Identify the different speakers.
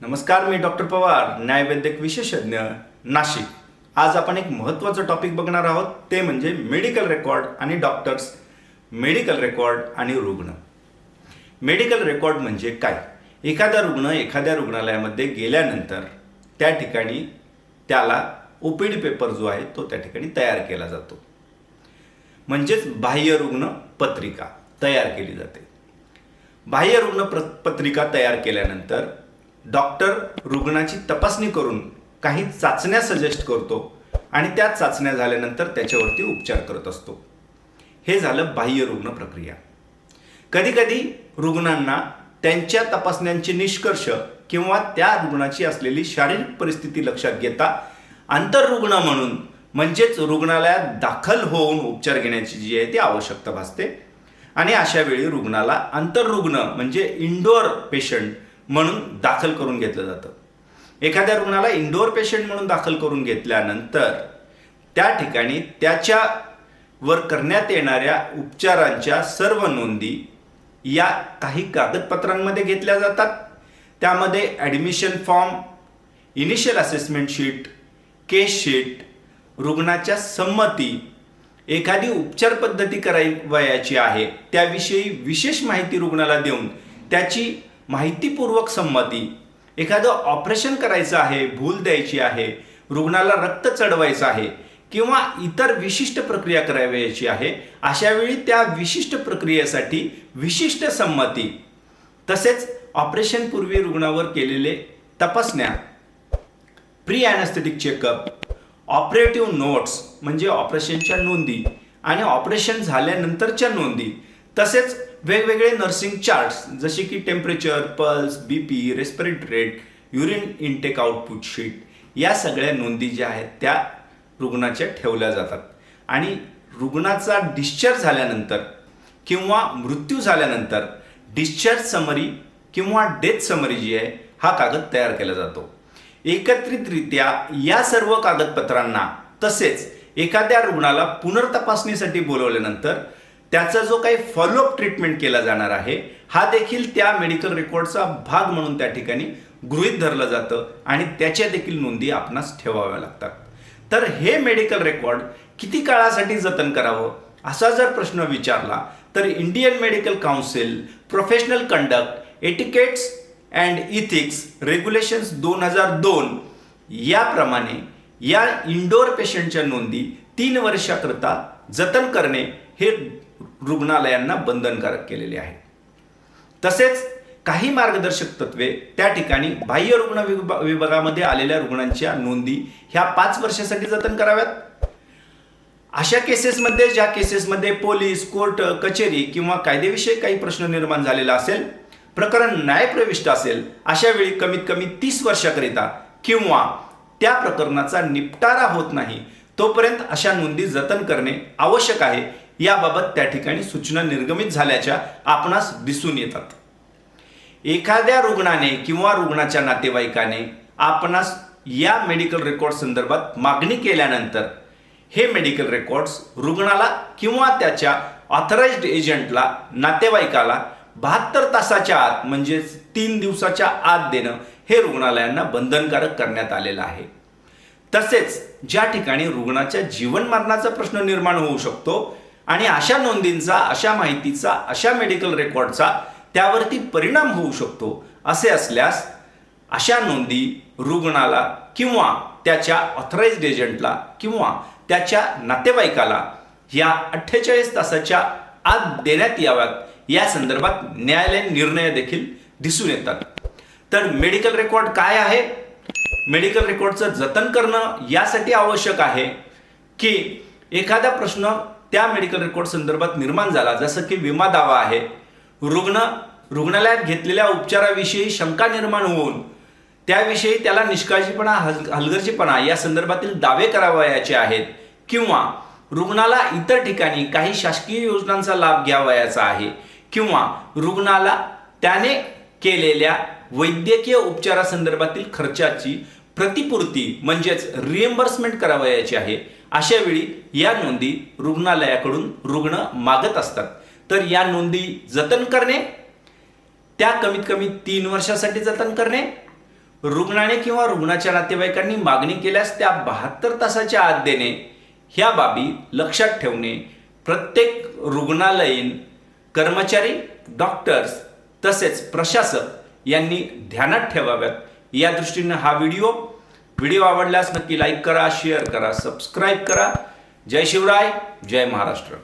Speaker 1: नमस्कार मी डॉक्टर पवार न्यायवैद्यक विशेषज्ञ नाशिक. आज आपण एक महत्त्वाचं टॉपिक बघणार आहोत ते म्हणजे मेडिकल रेकॉर्ड आणि डॉक्टर्स मेडिकल रेकॉर्ड आणि रुग्ण. मेडिकल रेकॉर्ड म्हणजे काय? एखादा रुग्ण एखाद्या रुग्णालयामध्ये गेल्यानंतर त्या ठिकाणी त्याला ओ पी डी पेपर जो आहे तो त्या ठिकाणी तयार केला जातो. म्हणजेच बाह्य रुग्ण पत्रिका तयार केली जाते. बाह्य रुग्ण प्र पत्रिका तयार केल्यानंतर डॉक्टर रुग्णाची तपासणी करून काही चाचण्या सजेस्ट करतो आणि त्या चाचण्या झाल्यानंतर त्याच्यावरती उपचार करत असतो. हे झालं बाह्य रुग्ण प्रक्रिया. कधीकधी रुग्णांना त्यांच्या तपासण्यांचे निष्कर्ष किंवा त्या रुग्णाची असलेली शारीरिक परिस्थिती लक्षात घेता आंतररुग्ण म्हणून म्हणजेच रुग्णालयात दाखल होऊन उपचार घेण्याची जी आहे ती आवश्यकता भासते. आणि अशा वेळी रुग्णाला आंतररुग्ण म्हणजे इंडोअर पेशंट म्हणून दाखल करून घेतलं जातं. एखाद्या रुग्णाला इंडोअर पेशंट म्हणून दाखल करून घेतल्यानंतर त्या ठिकाणी त्याच्यावर करण्यात येणाऱ्या उपचारांच्या सर्व नोंदी या काही कागदपत्रांमध्ये घेतल्या जातात. त्यामध्ये admission form initial assessment sheet case sheet रुग्णाच्या संमती एखादी उपचार पद्धती करावयाची आहे त्याविषयी विशेष माहिती रुग्णाला देऊन त्याची माहितीपूर्वक संमती. एखादं ऑपरेशन करायचं आहे भूल द्यायची आहे रुग्णाला रक्त चढवायचं आहे किंवा इतर विशिष्ट प्रक्रिया करावयाची आहे अशा वेळी त्या विशिष्ट प्रक्रियेसाठी विशिष्ट संमती. तसेच ऑपरेशनपूर्वी रुग्णावर केलेले तपासण्या. Pre anaesthetic checkup operative notes म्हणजे ऑपरेशनच्या नोंदी आणि ऑपरेशन झाल्यानंतरच्या नोंदी. तसेच वेगवेगळे नर्सिंग चार्ट्स जसे की temperature pulse B P respiratory rate urine intake output sheet या सगळ्या नोंदी ज्या आहेत त्या रुग्णाच्या ठेवल्या जातात. आणि रुग्णाचा डिस्चार्ज झाल्यानंतर किंवा मृत्यू झाल्यानंतर डिस्चार्ज समरी किंवा डेथ समरी जी आहे हा कागद तयार केला जातो. एकत्रितरित्या या सर्व कागदपत्रांना तसेच एखाद्या रुग्णाला पुनर्तपासणीसाठी बोलवल्यानंतर त्याचा जो काही फॉलोअप ट्रीटमेंट केला जाणार आहे हा देखील त्या मेडिकल रेकॉर्डचा भाग म्हणून त्या ठिकाणी गृहीत धरलं जातं आणि त्याच्या देखील नोंदी आपणास ठेवाव्या लागतात. तर हे मेडिकल रेकॉर्ड किती काळासाठी जतन करावं असा जर प्रश्न विचारला तर Indian Medical Council Professional Conduct Etiquettes and Ethics Regulations दोन हजार दोन याप्रमाणे या इंडोर पेशंटच्या नोंदी तीन वर्षाकरता जतन करणे हे रुग्णालयांना बंधनकारक केलेले आहे. तसेच काही मार्गदर्शक तत्वे त्या ठिकाणी बाह्य रुग्ण विभा- विभागामध्ये आलेल्या रुग्णांच्या नोंदी ह्या पाच वर्षासाठी जतन कराव्यात. अशा केसेसमध्ये ज्या केसेसमध्ये पोलीस कोर्ट कचेरी किंवा कायदेविषयी काही प्रश्न निर्माण झालेला असेल प्रकरण न्यायप्रविष्ट असेल अशा वेळी कमीत कमी तीस वर्षाकरिता किंवा त्या प्रकरणाचा निपटारा होत नाही तोपर्यंत अशा नोंदी जतन करणे आवश्यक आहे. याबाबत त्या ठिकाणी सूचना निर्गमित झाल्याच्या आपणास दिसून येतात. एखाद्या रुग्णाने किंवा रुग्णाच्या नातेवाईकाने आपणास या मेडिकल रेकॉर्ड संदर्भात मागणी केल्यानंतर हे मेडिकल रेकॉर्ड्स रुग्णाला किंवा त्याच्या ऑथराइज्ड एजंटला नातेवाईकाला बहात्तर तासाच्या आत म्हणजेच तीन दिवसाच्या आत देणं हे रुग्णालयांना बंधनकारक करण्यात आलेलं आहे. तसेच ज्या ठिकाणी रुग्णाच्या जीवनमरणाचा प्रश्न निर्माण होऊ शकतो आणि अशा नोंदींचा अशा माहितीचा अशा मेडिकल रेकॉर्डचा त्यावरती परिणाम होऊ शकतो असे असल्यास अशा नोंदी रुग्णाला किंवा त्याच्या ऑथराइज्ड एजंटला किंवा त्याच्या नातेवाईकाला या अठ्ठेचाळीस तासाच्या आत देण्यात याव्यात. या संदर्भात न्यायालयीन निर्णय देखील दिसून येतात. तर मेडिकल रेकॉर्ड काय आहे? मेडिकल रेकॉर्डचं जतन करणं यासाठी आवश्यक आहे की एखादा प्रश्न त्या मेडिकल रेकॉर्ड संदर्भात निर्माण झाला. जसं की विमा दावा आहे. रुग्ण रुग्णालयात घेतलेल्या उपचाराविषयी शंका निर्माण होऊन त्याविषयी त्याला निष्काळजीपणा हल हलगर्जीपणा या संदर्भातील दावे करावयाचे आहेत. किंवा रुग्णाला इतर ठिकाणी काही शासकीय योजनांचा लाभ घ्यावयाचा आहे. किंवा रुग्णाला त्याने केलेल्या वैद्यकीय उपचारासंदर्भातील खर्चाची प्रतिपूर्ती म्हणजेच रिएम्बर्समेंट करावयाची आहे. अशा वेळी या नोंदी रुग्णालयाकडून रुग्ण मागत असतात. तर या नोंदी जतन करणे त्या कमीत कमी तीन वर्षासाठी जतन करणे रुग्णाने किंवा रुग्णाच्या नातेवाईकांनी मागणी केल्यास त्या बहात्तर तासाच्या आत देणे ह्या बाबी लक्षात ठेवणे. प्रत्येक रुग्णालयीन कर्मचारी डॉक्टर्स तसेच प्रशासक यांनी ध्यानात ठेवाव्यात. या दृष्टीनं हा व्हिडिओ. व्हिडिओ आवडल्यास नक्की लाईक करा शेअर करा सबस्क्राईब करा. जय शिवराय जय महाराष्ट्र.